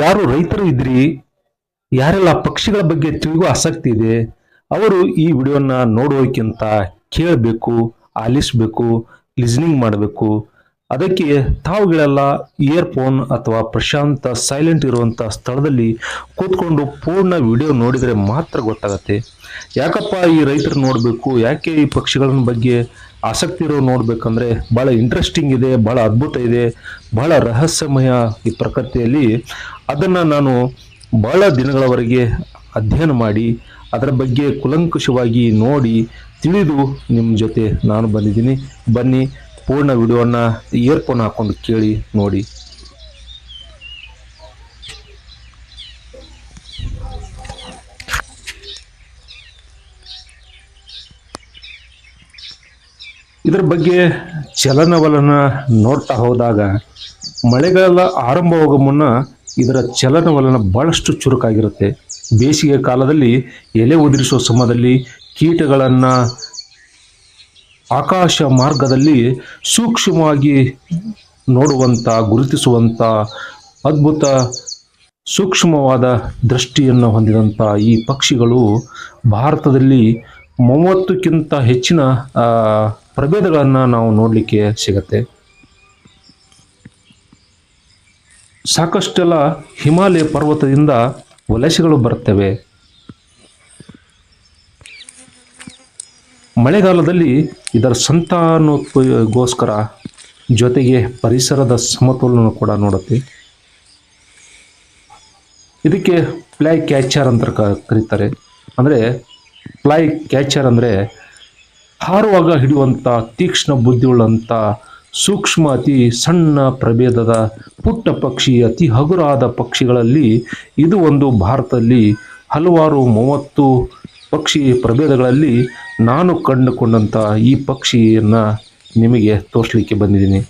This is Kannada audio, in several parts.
ಯಾರು ರೈತರು ಇದ್ರಿ? ಯಾರೆಲ್ಲ ಪಕ್ಷಿಗಳ ಬಗ್ಗೆ ತಿಳಿಯುವ ಆಸಕ್ತಿ ಇದೆ? ಅವರು ಈ ವಿಡಿಯೋನ ನೋಡೋಕ್ಕಿಂತ ಕೇಳಬೇಕು, ಆಲಿಸಬೇಕು ಲಿಸ್ನಿಂಗ್ ಮಾಡಬೇಕು. ಅದಕ್ಕೆ ತಾವುಗಳೆಲ್ಲ ಇಯರ್ಫೋನ್ ಅಥವಾ ಪ್ರಶಾಂತ ಸೈಲೆಂಟ್ ಇರುವಂಥ ಸ್ಥಳದಲ್ಲಿ ಕೂತ್ಕೊಂಡು ಪೂರ್ಣ ವಿಡಿಯೋ ನೋಡಿದರೆ ಮಾತ್ರ ಗೊತ್ತಾಗತ್ತೆ. ಯಾಕಪ್ಪ ಈ ರೈತರು ನೋಡಬೇಕು? ಯಾಕೆ ಈ ಪಕ್ಷಿಗಳ ಬಗ್ಗೆ ಆಸಕ್ತಿ ಇರೋ ನೋಡಬೇಕಂದ್ರೆ ಬಹಳ ಇಂಟ್ರೆಸ್ಟಿಂಗ್ ಇದೆ, ಬಹಳ ಅದ್ಭುತ ಇದೆ, ಬಹಳ ರಹಸ್ಯಮಯ ಈ ಪ್ರಕೃತಿಯಲ್ಲಿ. ಅದನ್ನ ನಾನು ಬಹಳ ದಿನಗಳವರೆಗೆ ಅಧ್ಯಯನ ಮಾಡಿ, ಅದರ ಬಗ್ಗೆ ಕುಲಂಕುಷವಾಗಿ ನೋಡಿ ತಿಳಿದು ನಿಮ್ಮ ಜೊತೆ ನಾನು ಬಂದಿದ್ದೀನಿ. ಬನ್ನಿ, ಪೂರ್ಣ ವಿಡಿಯೋವನ್ನು ಇಯರ್ಫೋನ್ ಹಾಕೊಂಡು ಕೇಳಿ ನೋಡಿ. ಇದರ ಬಗ್ಗೆ ಚಲನವಲನ ನೋಡ್ತಾ ಹೋದಾಗ ಮಳೆಗಾಲ ಆರಂಭವಾಗುವ ಮುನ್ನ ಇದರ ಚಲನವಲನ ಬಹಳಷ್ಟು ಚುರುಕಾಗಿರುತ್ತೆ. ಬೇಸಿಗೆ ಕಾಲದಲ್ಲಿ ಎಲೆ ಉದುರಿಸುವ ಸಮಯದಲ್ಲಿ ಕೀಟಗಳನ್ನು ಆಕಾಶ ಮಾರ್ಗದಲ್ಲಿ ಸೂಕ್ಷ್ಮವಾಗಿ ನೋಡುವಂಥ ಗುರುತಿಸುವಂಥ ಅದ್ಭುತ ಸೂಕ್ಷ್ಮವಾದ ದೃಷ್ಟಿಯನ್ನು ಹೊಂದಿದಂಥ ಈ ಪಕ್ಷಿಗಳು ಭಾರತದಲ್ಲಿ ಮೂವತ್ತಕ್ಕಿಂತ ಹೆಚ್ಚಿನ ಪ್ರಭೇದಗಳನ್ನು ನಾವು ನೋಡಲಿಕ್ಕೆ ಸಿಗತ್ತೆ. ಸಾಕಷ್ಟೆಲ್ಲ ಹಿಮಾಲಯ ಪರ್ವತದಿಂದ ವಲಸೆಗಳು ಬರ್ತವೆ ಮಳೆಗಾಲದಲ್ಲಿ ಇದರ ಸಂತಾನೋತ್ಪಗೋಸ್ಕರ ಜೊತೆಗೆ ಪರಿಸರದ ಸಮತೋಲನ ಕೂಡ ನೋಡುತ್ತೆ. ಇದಕ್ಕೆ ಫ್ಲೈ ಕ್ಯಾಚರ್ ಅಂತ ಕರೀತಾರೆ. ಅಂದರೆ ಫ್ಲೈ ಕ್ಯಾಚರ್ ಅಂದರೆ ಹಾರುವಾಗ ಹಿಡಿಯುವಂಥ ತೀಕ್ಷ್ಣ ಬುದ್ಧಿಯುಳ್ಳಂಥ ಸೂಕ್ಷ್ಮ ಅತಿ ಸಣ್ಣ ಪ್ರಭೇದದ ಪುಟ್ಟ ಪಕ್ಷಿ, ಅತಿ ಹಗುರಾದ ಪಕ್ಷಿಗಳಲ್ಲಿ ಇದು ಒಂದು ಭಾರತದಲ್ಲಿ ಹಲವಾರು ಮೂವತ್ತು ಪಕ್ಷಿ ಪ್ರಭೇದಗಳಲ್ಲಿ ನಾನು ಕಂಡುಕೊಂಡಂಥ ಈ ಪಕ್ಷಿಯನ್ನು ನಿಮಗೆ ತೋರಿಸಲಿಕ್ಕೆ ಬಂದಿದ್ದೀನಿ.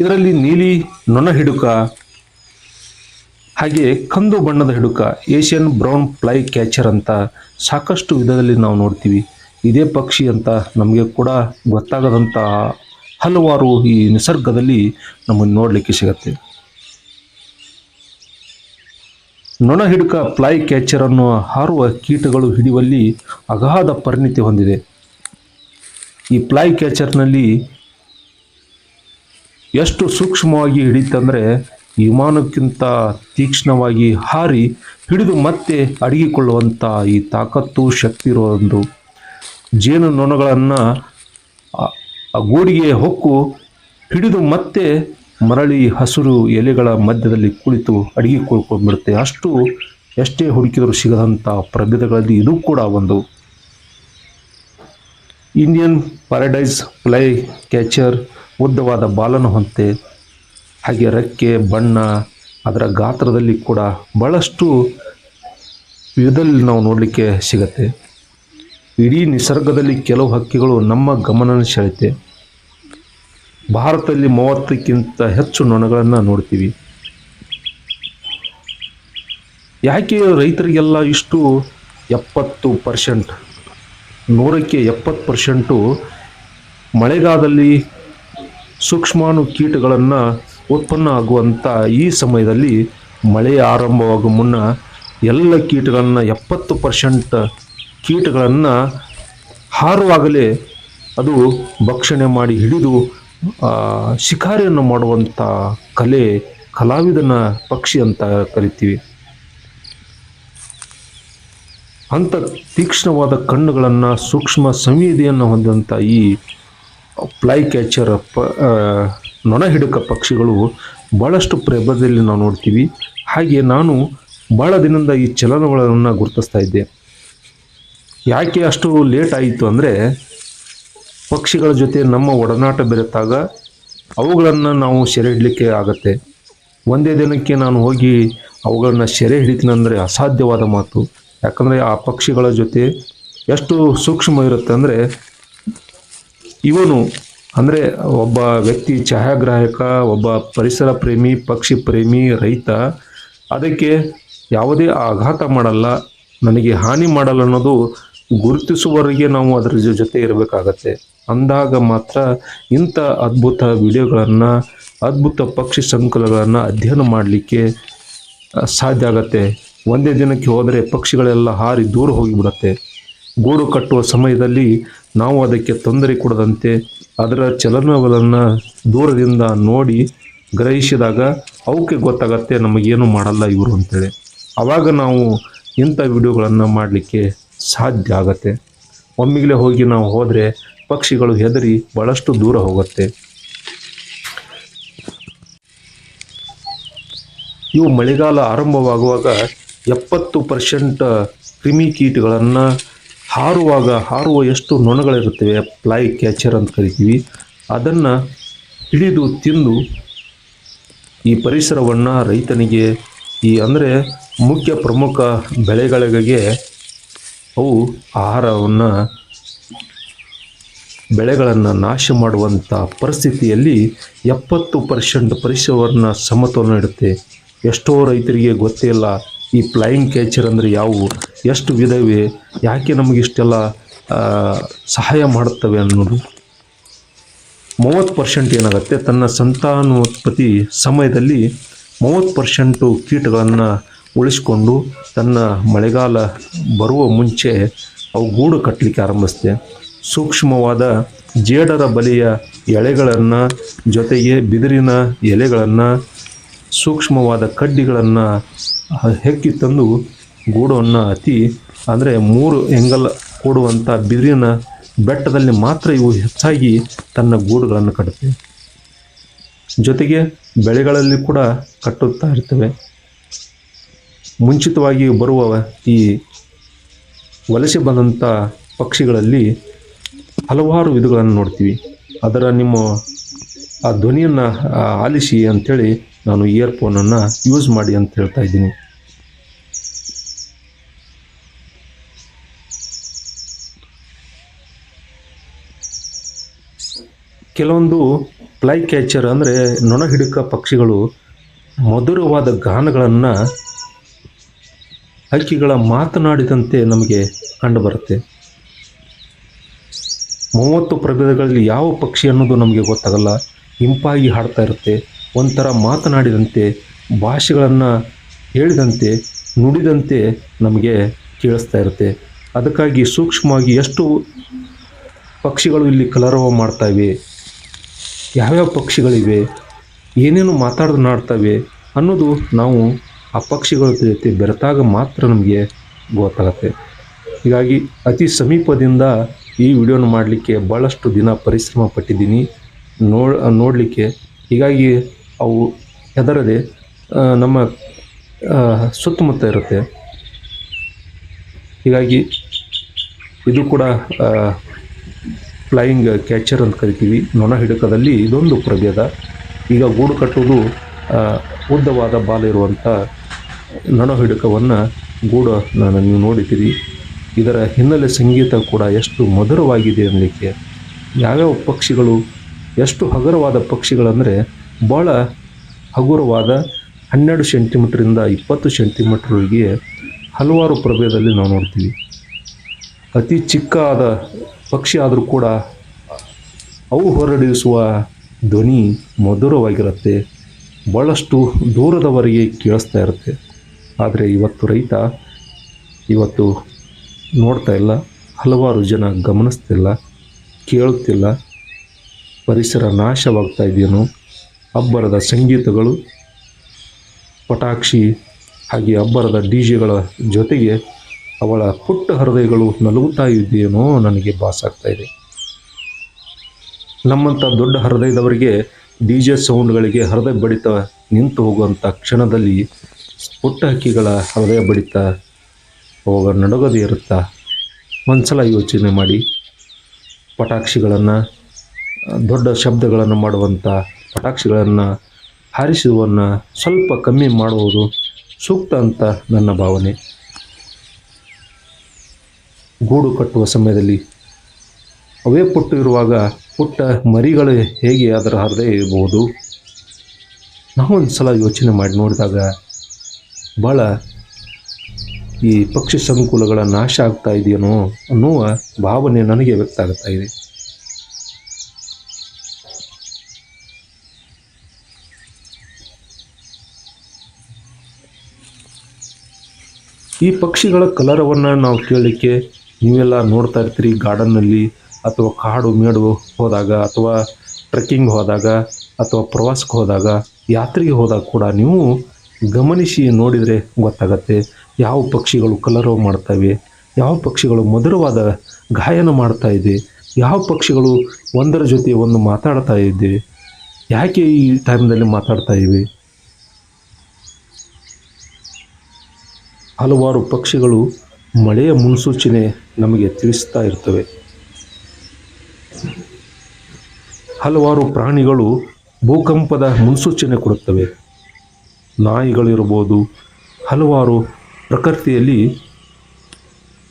ಇದರಲ್ಲಿ ನೀಲಿ, ನೊಣ ಹಿಡುಕ ಹಾಗೆ ಕಂದು ಬಣ್ಣದ ಹಿಡುಕ, ಏಷ್ಯನ್ ಬ್ರೌನ್ ಫ್ಲೈ ಕ್ಯಾಚರ್ ಅಂತ ಸಾಕಷ್ಟು ವಿಧದಲ್ಲಿ ನಾವು ನೋಡ್ತೀವಿ. ಇದೇ ಪಕ್ಷಿ ಅಂತ ನಮಗೆ ಕೂಡ ಗೊತ್ತಾಗದಂತಹ ಹಲವಾರು ಈ ನಿಸರ್ಗದಲ್ಲಿ ನಮಗೆ ನೋಡಲಿಕ್ಕೆ ಸಿಗುತ್ತೆ. ನೊಣ ಹಿಡುಕ ಫ್ಲೈ ಕ್ಯಾಚರ್ ಅನ್ನು ಹಾರುವ ಕೀಟಗಳು ಹಿಡಿಯುವಲ್ಲಿ ಅಗಾಧ ಪರಿಣಿತಿ ಹೊಂದಿದೆ. ಈ ಫ್ಲೈ ಕ್ಯಾಚರ್ನಲ್ಲಿ ಎಷ್ಟು ಸೂಕ್ಷ್ಮವಾಗಿ ಹಿಡಿತಂದರೆ ವಿಮಾನಕ್ಕಿಂತ ತೀಕ್ಷ್ಣವಾಗಿ ಹಾರಿ ಹಿಡಿದು ಮತ್ತೆ ಅಡಗಿಕೊಳ್ಳುವಂಥ ಈ ತಾಕತ್ತು, ಶಕ್ತಿ ಒಂದು ಜೇನು ನೊಣಗಳನ್ನು ಗೂಡಿಗೆ ಹೊಕ್ಕು ಹಿಡಿದು ಮತ್ತೆ ಮರಳಿ ಹಸಿರು ಎಲೆಗಳ ಮಧ್ಯದಲ್ಲಿ ಕುಳಿತು ಅಡಗಿಕೊಳ್ಕೊಂಡ್ಬಿಡುತ್ತೆ ಅಷ್ಟು ಎಷ್ಟೇ ಹುಡುಕಿದರೂ ಸಿಗದಂಥ ಪ್ರಭೇದಗಳಲ್ಲಿ ಇದು ಕೂಡ ಒಂದು. ಇಂಡಿಯನ್ ಪ್ಯಾರಡೈಸ್ ಫ್ಲೈ ಕ್ಯಾಚರ್ ಉದ್ದವಾದ ಬಾಲನ ಹೊಂತೆ ಹಾಗೆ ರೆಕ್ಕೆ, ಬಣ್ಣ ಅದರ ಗಾತ್ರದಲ್ಲಿ ಕೂಡ ಬಹಳಷ್ಟು ವಿಧದಲ್ಲಿ ನಾವು ನೋಡಲಿಕ್ಕೆ ಸಿಗತ್ತೆ. ಇಡೀ ನಿಸರ್ಗದಲ್ಲಿ ಕೆಲವು ಹಕ್ಕಿಗಳು ನಮ್ಮ ಗಮನ ಸೆಳೆತೆ ಭಾರತದಲ್ಲಿ ಮೂವತ್ತಕ್ಕಿಂತ ಹೆಚ್ಚು ನೊಣಗಳನ್ನು ನೋಡ್ತೀವಿ. ಯಾಕೆ ರೈತರಿಗೆಲ್ಲ ಇಷ್ಟು ಎಪ್ಪತ್ತು ಪರ್ಸೆಂಟ್, ನೂರಕ್ಕೆ ಎಪ್ಪತ್ತು ಪರ್ಸೆಂಟು ಮಳೆಗಾಲದಲ್ಲಿ ಸೂಕ್ಷ್ಮಾಣು ಕೀಟಗಳನ್ನು ಉತ್ಪನ್ನ ಆಗುವಂಥ ಈ ಸಮಯದಲ್ಲಿ ಮಳೆ ಆರಂಭವಾಗುವ ಮುನ್ನ ಎಲ್ಲ ಕೀಟಗಳನ್ನು ಎಪ್ಪತ್ತು ಪರ್ಸೆಂಟ್ ಕೀಟಗಳನ್ನು ಹಾರುವಾಗಲೇ ಅದು ಭಕ್ಷಣೆ ಮಾಡಿ ಹಿಡಿದು ಶಿಕಾರಿಯನ್ನು ಮಾಡುವಂಥ ಕಲೆ ಕಲಾವಿದನ ಪಕ್ಷಿ ಅಂತ ಕರಿತೀವಿ. ಅಂಥ ತೀಕ್ಷ್ಣವಾದ ಕಣ್ಣುಗಳನ್ನು, ಸೂಕ್ಷ್ಮ ಸಂವೇದಿಯನ್ನು ಹೊಂದಿದಂಥ ಈ ಫ್ಲೈ ಕ್ಯಾಚರ್ ಪ ನೊಣ ಹಿಡುಕ ಪಕ್ಷಿಗಳು ಭಾಳಷ್ಟು ಪ್ರಭದಲ್ಲಿ ನಾವು ನೋಡ್ತೀವಿ. ಹಾಗೆ ನಾನು ಭಾಳ ದಿನದಿಂದ ಈ ಚಲನಗಳನ್ನು ಗುರುತಿಸ್ತಾ ಇದ್ದೆ. ಯಾಕೆ ಅಷ್ಟು ಲೇಟ್ ಆಯಿತು ಅಂದರೆ ಪಕ್ಷಿಗಳ ಜೊತೆ ನಮ್ಮ ಒಡನಾಟ ಬೆರೆತಾಗ ಅವುಗಳನ್ನು ನಾವು ಸೆರೆ ಹಿಡಲಿಕ್ಕೆ ಆಗತ್ತೆ. ಒಂದೇ ದಿನಕ್ಕೆ ನಾನು ಹೋಗಿ ಅವುಗಳನ್ನ ಸೆರೆ ಹಿಡಿತೀನಂದರೆ ಅಸಾಧ್ಯವಾದ ಮಾತು. ಯಾಕಂದರೆ ಆ ಪಕ್ಷಿಗಳ ಜೊತೆ ಎಷ್ಟು ಸೂಕ್ಷ್ಮ ಇರುತ್ತೆ ಅಂದರೆ ಇವನು ಅಂದರೆ ಒಬ್ಬ ವ್ಯಕ್ತಿ ಛಾಯಾಗ್ರಾಹಕ, ಒಬ್ಬ ಪರಿಸರ ಪ್ರೇಮಿ, ಪಕ್ಷಿ ಪ್ರೇಮಿ, ರೈತ, ಅದಕ್ಕೆ ಯಾವುದೇ ಆಘಾತ ಮಾಡಲ್ಲ, ನನಗೆ ಹಾನಿ ಮಾಡಲ್ಲ ಅನ್ನೋದು ಗುರುತಿಸುವವರೆಗೆ ನಾವು ಅದರ ಜೊತೆ ಇರಬೇಕಾಗತ್ತೆ. ಅಂದಾಗ ಮಾತ್ರ ಇಂಥ ಅದ್ಭುತ ವಿಡಿಯೋಗಳನ್ನು, ಅದ್ಭುತ ಪಕ್ಷಿ ಸಂಕುಲಗಳನ್ನು ಅಧ್ಯಯನ ಮಾಡಲಿಕ್ಕೆ ಸಾಧ್ಯ ಆಗತ್ತೆ. ಒಂದೇ ದಿನಕ್ಕೆ ಹೋದರೆ ಪಕ್ಷಿಗಳೆಲ್ಲ ಹಾರಿ ದೂರ ಹೋಗಿಬಿಡತ್ತೆ. ಗೂಡು ಕಟ್ಟುವ ಸಮಯದಲ್ಲಿ ನಾವು ಅದಕ್ಕೆ ತೊಂದರೆ ಕೊಡದಂತೆ ಅದರ ಚಲನವಲನ ದೂರದಿಂದ ನೋಡಿ ಗ್ರಹಿಸಿದಾಗ ಅವಕ್ಕೆ ಗೊತ್ತಾಗತ್ತೆ ನಮಗೇನು ಮಾಡಲ್ಲ ಇವರು ಅಂತೇಳಿ. ಆವಾಗ ನಾವು ಇಂಥ ವಿಡಿಯೋಗಳನ್ನು ಮಾಡಲಿಕ್ಕೆ ಸಾಧ್ಯ ಆಗತ್ತೆ. ಒಮ್ಮಿಗಲೇ ಹೋಗಿ ನಾವು ಹೋದರೆ ಪಕ್ಷಿಗಳು ಹೆದರಿ ಭಾಳಷ್ಟು ದೂರ ಹೋಗುತ್ತೆ. ಇವು ಮಳೆಗಾಲ ಆರಂಭವಾಗುವಾಗ ಎಪ್ಪತ್ತು ಪರ್ಸೆಂಟ್ ಕ್ರಿಮಿಕೀಟಗಳನ್ನು ಹಾರುವಾಗ, ಹಾರುವ ಎಷ್ಟು ನೊಣಗಳಿರುತ್ತವೆ ಫ್ಲೈ ಕ್ಯಾಚರ್ ಅಂತ ಕರಿತೀವಿ. ಅದನ್ನು ಹಿಡಿದು ತಿಂದು ಈ ಪರಿಸರವನ್ನು ರೈತನಿಗೆ ಈ ಅಂದರೆ ಮುಖ್ಯ ಪ್ರಮುಖ ಬೆಳೆಗಳಿಗೆ ಅವು ಆಹಾರವನ್ನು, ಬೆಳೆಗಳನ್ನು ನಾಶ ಮಾಡುವಂಥ ಪರಿಸ್ಥಿತಿಯಲ್ಲಿ ಎಪ್ಪತ್ತು ಪರ್ಸೆಂಟ್ ಪರಿಸರವನ್ನು ಸಮತೋಲನ ಇಡುತ್ತೆ. ಎಷ್ಟೋ ರೈತರಿಗೆ ಗೊತ್ತೇ ಇಲ್ಲ. ಈ ಫ್ಲೈಯಿಂಗ್ ಕ್ಯಾಚರ್ ಅಂದರೆ ಯಾವುವು ಎಷ್ಟು ವಿಧವೇ? ಯಾಕೆ ನಮಗಿಷ್ಟೆಲ್ಲ ಸಹಾಯ ಮಾಡುತ್ತವೆ ಅನ್ನೋದು? ಮೂವತ್ತು ಪರ್ಸೆಂಟ್ ಏನಾಗುತ್ತೆ? ತನ್ನ ಸಂತಾನೋತ್ಪತ್ತಿ ಸಮಯದಲ್ಲಿ ಮೂವತ್ತು ಪರ್ಸೆಂಟು ಕೀಟಗಳನ್ನು ಉಳಿಸ್ಕೊಂಡು ತನ್ನ ಮಳೆಗಾಲ ಬರುವ ಮುಂಚೆ ಅವು ಗೂಡು ಕಟ್ಟಲಿಕ್ಕೆ ಆರಂಭಿಸುತ್ತೆ ಸೂಕ್ಷ್ಮವಾದ ಜೇಡರ ಬಲೆಯ ಎಳೆಗಳನ್ನು, ಜೊತೆಗೆ ಬಿದಿರಿನ ಎಲೆಗಳನ್ನು, ಸೂಕ್ಷ್ಮವಾದ ಕಡ್ಡಿಗಳನ್ನು ಹೆಕ್ಕಿ ತಂದು ಗೂಡನ್ನು ಅತಿ ಅಂದರೆ ಮೂರು ಎಂಗಲ್ ಕೂಡುವಂಥ ಬಿದಿರಿನ ಬೆಟ್ಟದಲ್ಲಿ ಮಾತ್ರ ಇವು ಹೆಚ್ಚಾಗಿ ತನ್ನ ಗೂಡುಗಳನ್ನು ಕಟ್ಟುತ್ತೆ ಜೊತೆಗೆ ಬೆಳೆಗಳಲ್ಲಿ ಕೂಡ ಕಟ್ಟುತ್ತಾ ಇರ್ತವೆ. ಮುಂಚಿತವಾಗಿ ಬರುವ ಈ ವಲಸೆ ಬಂದಂಥ ಪಕ್ಷಿಗಳಲ್ಲಿ ಹಲವಾರು ವಿಧಗಳನ್ನು ನೋಡ್ತೀವಿ. ಅದರ ನಿಮ್ಮ ಆ ಧ್ವನಿಯನ್ನು ಆಲಿಸಿ ಅಂಥೇಳಿ ನಾನು ಇಯರ್ಫೋನನ್ನು ಯೂಸ್ ಮಾಡಿ ಅಂತ ಹೇಳ್ತಾ ಇದ್ದೀನಿ. ಕೆಲವೊಂದು ಫ್ಲೈ ಕ್ಯಾಚರ್ ಅಂದರೆ ನೊಣ ಹಿಡುಕ ಪಕ್ಷಿಗಳು ಮಧುರವಾದ ಗಾನಗಳನ್ನು ಹಕ್ಕಿಗಳ ಮಾತನಾಡಿದಂತೆ ನಮಗೆ ಕಂಡುಬರುತ್ತೆ. ಮೂವತ್ತು ಪ್ರಭೇದಗಳಲ್ಲಿ ಯಾವ ಪಕ್ಷಿ ಅನ್ನೋದು ನಮಗೆ ಗೊತ್ತಾಗಲ್ಲ. ಇಂಪಾಗಿ ಹಾಡ್ತಾ ಇರುತ್ತೆ. ಒಂಥರ ಮಾತನಾಡಿದಂತೆ, ಭಾಷೆಗಳನ್ನು ಹೇಳಿದಂತೆ, ನುಡಿದಂತೆ ನಮಗೆ ಕೇಳಿಸ್ತಾ ಇರುತ್ತೆ. ಅದಕ್ಕಾಗಿ ಸೂಕ್ಷ್ಮವಾಗಿ ಎಷ್ಟು ಪಕ್ಷಿಗಳು ಇಲ್ಲಿ ಕಲರವ ಮಾಡ್ತಾಯಿವೆ ಯಾವ್ಯಾವ ಪಕ್ಷಿಗಳಿವೆ, ಏನೇನು ಮಾತಾಡ್ತಾವೆ ಅನ್ನೋದು ನಾವು ಆ ಪಕ್ಷಿಗಳ ಜೊತೆ ಬೆರೆತಾಗ ಮಾತ್ರ ನಮಗೆ ಗೊತ್ತಾಗತ್ತೆ. ಹೀಗಾಗಿ ಅತಿ ಸಮೀಪದಿಂದ ಈ ವಿಡಿಯೋನ ಮಾಡಲಿಕ್ಕೆ ಭಾಳಷ್ಟು ದಿನ ಪರಿಶ್ರಮ ಪಟ್ಟಿದ್ದೀನಿ. ನೋ ನೋಡಲಿಕ್ಕೆ. ಹೀಗಾಗಿ ಅವು ಹೆದರದೆ ನಮ್ಮ ಸುತ್ತಮುತ್ತ ಇರುತ್ತೆ. ಹೀಗಾಗಿ ಇದು ಕೂಡ ಫ್ಲೈಯಿಂಗ್ ಕ್ಯಾಚರ್ ಅಂತ ಕರಿತೀವಿ. ನೊಣ ಹಿಡುಕದಲ್ಲಿ ಇದೊಂದು ಪ್ರಭೇದ. ಈಗ ಗೂಡು ಕಟ್ಟುವುದು ಉದ್ದವಾದ ಬಾಲ ಇರುವಂಥ ನೊಣ ಹಿಡುಕವನ್ನು ಗೂಡು ನಾನು ನೀವು ನೋಡಿದ್ದೀರಿ. ಇದರ ಹಿನ್ನೆಲೆ ಸಂಗೀತ ಕೂಡ ಎಷ್ಟು ಮಧುರವಾಗಿದೆ ಅನ್ನಲಿಕ್ಕೆ, ಯಾವ್ಯಾವ ಪಕ್ಷಿಗಳು, ಎಷ್ಟು ಹಗುರವಾದ ಪಕ್ಷಿಗಳಂದರೆ ಭಾಳ ಹಗುರವಾದ ಹನ್ನೆರಡು ಸೆಂಟಿಮೀಟ್ರಿಂದ ಇಪ್ಪತ್ತು ಸೆಂಟಿಮೀಟ್ರ್ವರೆಗೆ ಹಲವಾರು ಪ್ರಭೇದದಲ್ಲಿ ನಾವು ನೋಡ್ತೀವಿ. ಅತಿ ಚಿಕ್ಕಾದ ಪಕ್ಷಿ ಆದರೂ ಕೂಡ ಅವು ಹೊರಡಿಸುವ ಧ್ವನಿ ಮಧುರವಾಗಿರುತ್ತೆ. ಭಾಳಷ್ಟು ದೂರದವರೆಗೆ ಕೇಳಿಸ್ತಾ ಇರುತ್ತೆ. ಆದರೆ ಇವತ್ತು ರೈತ ಇವತ್ತು ನೋಡ್ತಾ ಇಲ್ಲ. ಹಲವಾರು ಜನ ಗಮನಿಸ್ತಿಲ್ಲ. ಕೇಳುತ್ತಿಲ್ಲ. ಪರಿಸರ ನಾಶವಾಗ್ತಾ ಇದೆಯೇನೋ. ಅಬ್ಬರದ ಸಂಗೀತಗಳು, ಪಟಾಕ್ಷಿ ಹಾಗೆ ಅಬ್ಬರದ ಡಿ ಜೆಗಳ ಜೊತೆಗೆ ಅವಳ ಪುಟ್ಟ ಹೃದಯಗಳು ನಲುಗುತ್ತಾ ಇದೆಯೇನೋ ನನಗೆ ಭಾಸಾಗ್ತಾ ಇದೆ ನಮ್ಮಂಥ ದೊಡ್ಡ ಹೃದಯದವರಿಗೆ ಡಿ ಜೆ ಸೌಂಡ್ಗಳಿಗೆ ಹೃದಯ ಬಡಿತ ನಿಂತು ಹೋಗುವಂಥ ಕ್ಷಣದಲ್ಲಿ ಪುಟ್ಟ ಹಕ್ಕಿಗಳ ಹೃದಯ ಬಡಿತ ಅವಾಗ ನಡುಗದೇ ಇರುತ್ತಾ? ಒಂದ್ಸಲ ಯೋಚನೆ ಮಾಡಿ. ಪಟಾಕ್ಷಿಗಳನ್ನು, ದೊಡ್ಡ ಶಬ್ದಗಳನ್ನು ಮಾಡುವಂಥ ಪಟಾಕ್ಷಿಗಳನ್ನು ಹಾರಿಸುವುದನ್ನು ಸ್ವಲ್ಪ ಕಮ್ಮಿ ಮಾಡುವುದು ಸೂಕ್ತ ಅಂತ ನನ್ನ ಭಾವನೆ. ಗೂಡು ಕಟ್ಟುವ ಸಮಯದಲ್ಲಿ ಅವೇ ಪುಟ್ಟು ಇರುವಾಗ ಪುಟ್ಟ ಮರಿಗಳು ಹೇಗೆ ಅದರ ಹೃದಯ ಇರಬಹುದು? ನಾವು ಒಂದು ಸಲ ಯೋಚನೆ ಮಾಡಿ ನೋಡಿದಾಗ ಭಾಳ ಈ ಪಕ್ಷಿ ಸಂಕುಲಗಳ ನಾಶ ಆಗ್ತಾ ಇದೆಯೇನೋ ಅನ್ನುವ ಭಾವನೆ ನನಗೆ ವ್ಯಕ್ತ ಆಗ್ತಾ ಇದೆ. ಈ ಪಕ್ಷಿಗಳ ಕಲರವನ್ನು ನಾವು ಕೇಳಲಿಕ್ಕೆ ನೀವೆಲ್ಲ ನೋಡ್ತಾ ಇರ್ತೀರಿ ಗಾರ್ಡನ್ನಲ್ಲಿ ಅಥವಾ ಕಾಡು ಮೇಡು ಹೋದಾಗ ಅಥವಾ ಟ್ರೆಕ್ಕಿಂಗ್ ಹೋದಾಗ ಅಥವಾ ಪ್ರವಾಸಕ್ಕೆ ಹೋದಾಗ, ಯಾತ್ರೆಗೆ ಹೋದಾಗ ಕೂಡ ನೀವು ಗಮನಿಸಿ ನೋಡಿದರೆ ಗೊತ್ತಾಗತ್ತೆ ಯಾವ ಪಕ್ಷಿಗಳು ಕಲರವ್ ಮಾಡ್ತವೆ, ಯಾವ ಪಕ್ಷಿಗಳು ಮಧುರವಾದ ಗಾಯನ ಮಾಡ್ತಾ ಇದೆ, ಯಾವ ಪಕ್ಷಿಗಳು ಒಂದರ ಜೊತೆ ಒಂದು ಮಾತಾಡ್ತಾ ಇದೆ, ಯಾಕೆ ಈ ಟೈಮ್ನಲ್ಲಿ ಮಾತಾಡ್ತಾ ಇವೆ? ಹಲವಾರು ಪಕ್ಷಿಗಳು ಮಳೆಯ ಮುನ್ಸೂಚನೆ ನಮಗೆ ತಿಳಿಸ್ತಾ ಇರ್ತವೆ. ಹಲವಾರು ಪ್ರಾಣಿಗಳು ಭೂಕಂಪದ ಮುನ್ಸೂಚನೆ ಕೊಡುತ್ತವೆ. ನಾಯಿಗಳಿರ್ಬೋದು ಹಲವಾರು ಪ್ರಕೃತಿಯಲ್ಲಿ,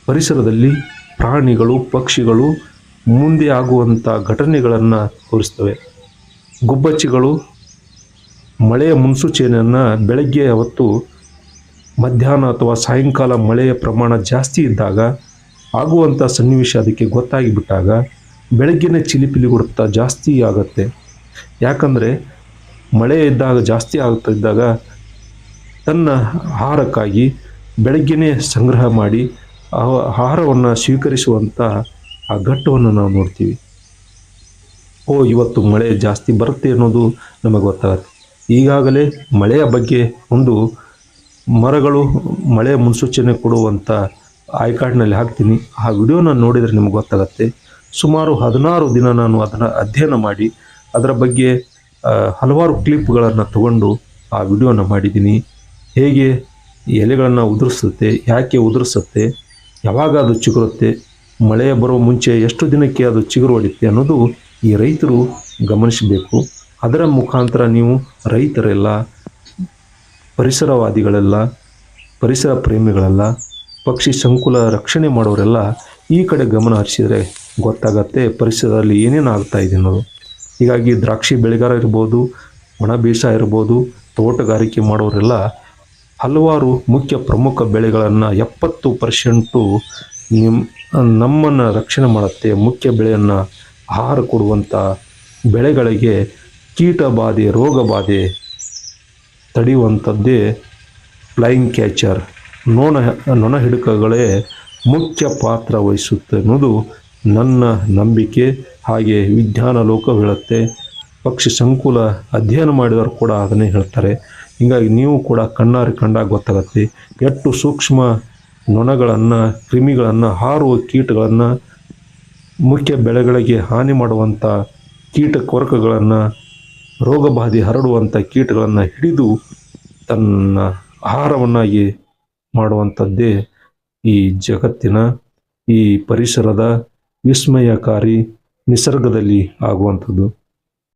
ಪರಿಸರದಲ್ಲಿ ಪ್ರಾಣಿಗಳು, ಪಕ್ಷಿಗಳು ಮುಂದೆ ಆಗುವಂಥ ಘಟನೆಗಳನ್ನು ತೋರಿಸ್ತವೆ. ಗುಬ್ಬಚ್ಚಿಗಳು ಮಳೆಯ ಮುನ್ಸೂಚನೆಯನ್ನು ಬೆಳಗ್ಗೆ ಹೊತ್ತು ಮಧ್ಯಾಹ್ನ ಅಥವಾ ಸಾಯಂಕಾಲ ಮಳೆಯ ಪ್ರಮಾಣ ಜಾಸ್ತಿ ಇದ್ದಾಗ ಆಗುವಂಥ ಸನ್ನಿವೇಶ ಅದಕ್ಕೆ ಗೊತ್ತಾಗಿಬಿಟ್ಟಾಗ ಬೆಳಗ್ಗಿನ ಚಿಲಿಪಿಲಿ ಕೊಡುತ್ತಾ ಜಾಸ್ತಿ ಆಗುತ್ತೆ. ಯಾಕಂದರೆ ಮಳೆ ಇದ್ದಾಗ ಜಾಸ್ತಿ ಆಗ್ತಾ ಇದ್ದಾಗ ತನ್ನ ಆಹಾರಕ್ಕಾಗಿ ಬೆಳಗ್ಗೆನೇ ಸಂಗ್ರಹ ಮಾಡಿ ಆಹಾರವನ್ನು ಸ್ವೀಕರಿಸುವಂಥ ಆ ಘಟ್ಟವನ್ನು ನಾವು ನೋಡ್ತೀವಿ. ಓ, ಇವತ್ತು ಮಳೆ ಜಾಸ್ತಿ ಬರುತ್ತೆ ಅನ್ನೋದು ನಮಗೆ ಗೊತ್ತಾಗುತ್ತೆ. ಈಗಾಗಲೇ ಮಳೆಯ ಬಗ್ಗೆ ಒಂದು ಮರಗಳು ಮಳೆ ಮುನ್ಸೂಚನೆ ಕೊಡುವಂಥ ಐಕಾರ್ಡ್ನಲ್ಲಿ ಹಾಕ್ತೀನಿ. ಆ ವಿಡಿಯೋನ ನೋಡಿದರೆ ನಿಮ್ಗೆ ಗೊತ್ತಾಗತ್ತೆ. ಸುಮಾರು ಹದಿನಾರು ದಿನ ನಾನು ಅದನ್ನು ಅಧ್ಯಯನ ಮಾಡಿ, ಅದರ ಬಗ್ಗೆ ಹಲವಾರು ಕ್ಲಿಪ್ಗಳನ್ನು ತಗೊಂಡು ಆ ವಿಡಿಯೋನ ಮಾಡಿದ್ದೀನಿ. ಹೇಗೆ ಎಲೆಗಳನ್ನು ಉದುರಿಸುತ್ತೆ, ಯಾಕೆ ಉದುರಿಸುತ್ತೆ, ಯಾವಾಗ ಅದು ಚಿಗುರುತ್ತೆ, ಮಳೆ ಬರೋ ಮುಂಚೆ ಎಷ್ಟು ದಿನಕ್ಕೆ ಅದು ಚಿಗುರು ಹೊಡಿತೆ ಅನ್ನೋದು ಈ ರೈತರು ಗಮನಿಸಬೇಕು. ಅದರ ಮುಖಾಂತರ ನೀವು ರೈತರೆಲ್ಲ ಪರಿಸರವಾದಿಗಳೆಲ್ಲ, ಪರಿಸರ ಪ್ರೇಮಿಗಳೆಲ್ಲ, ಪಕ್ಷಿ ಸಂಕುಲ ರಕ್ಷಣೆ ಮಾಡೋರೆಲ್ಲ ಈ ಕಡೆ ಗಮನ ಹರಿಸಿದರೆ ಗೊತ್ತಾಗತ್ತೆ ಪರಿಸರದಲ್ಲಿ ಏನೇನು ಆಗ್ತಾ ಇದೆ ಅನ್ನೋದು. ಹೀಗಾಗಿ ದ್ರಾಕ್ಷಿ ಬೆಳೆಗಾರ ಇರ್ಬೋದು, ಒಣ ಬೇಸಾಯ ಇರ್ಬೋದು, ತೋಟಗಾರಿಕೆ ಮಾಡೋರೆಲ್ಲ ಹಲವಾರು ಮುಖ್ಯ ಪ್ರಮುಖ ಬೆಳೆಗಳನ್ನು ಎಪ್ಪತ್ತು ಪರ್ಸೆಂಟು ನಿಮ್ಮ ನಮ್ಮನ್ನು ರಕ್ಷಣೆ ಮಾಡುತ್ತೆ, ಮುಖ್ಯ ಬೆಳೆಯನ್ನು ಆಹಾರ ಕೊಡುವಂಥ ಬೆಳೆಗಳಿಗೆ ಕೀಟ ಬಾಧೆ ರೋಗ ಬಾಧೆ ತಡೆಯುವಂಥದ್ದೇ ಫ್ಲೈಯಿಂಗ್ ಕ್ಯಾಚರ್. ನೊಣ ನೊಣ ಹಿಡುಕಗಳೇ ಮುಖ್ಯ ಪಾತ್ರ ವಹಿಸುತ್ತೆ ಅನ್ನೋದು ನನ್ನ ನಂಬಿಕೆ. ಹಾಗೆ ವಿಜ್ಞಾನ ಲೋಕ ಹೇಳುತ್ತೆ, ಪಕ್ಷಿ ಸಂಕುಲ ಅಧ್ಯಯನ ಮಾಡಿದವರು ಕೂಡ ಅದನ್ನೇ ಹೇಳ್ತಾರೆ. ಹೀಗಾಗಿ ನೀವು ಕೂಡ ಕಣ್ಣಾರಿ ಕಂಡಾಗ ಗೊತ್ತಾಗತ್ತೆ, ಎಷ್ಟು ಸೂಕ್ಷ್ಮ ನೊಣಗಳನ್ನು, ಕ್ರಿಮಿಗಳನ್ನು, ಹಾರುವ ಕೀಟಗಳನ್ನು, ಮುಖ್ಯ ಬೆಳೆಗಳಿಗೆ ಹಾನಿ ಮಾಡುವಂಥ ಕೀಟ ಕೊರಕಗಳನ್ನು ರೋಗಬಾಧೆ ಹರಡುವಂಥ ಕೀಟಗಳನ್ನು ಹಿಡಿದು ತನ್ನ ಆಹಾರವನ್ನಾಗಿ ಮಾಡುವಂಥದ್ದೇ ಈ ಜಗತ್ತಿನ ಈ ಪರಿಸರದ ವಿಸ್ಮಯಕಾರಿ ನಿಸರ್ಗದಲ್ಲಿ ಆಗುವಂಥದ್ದು.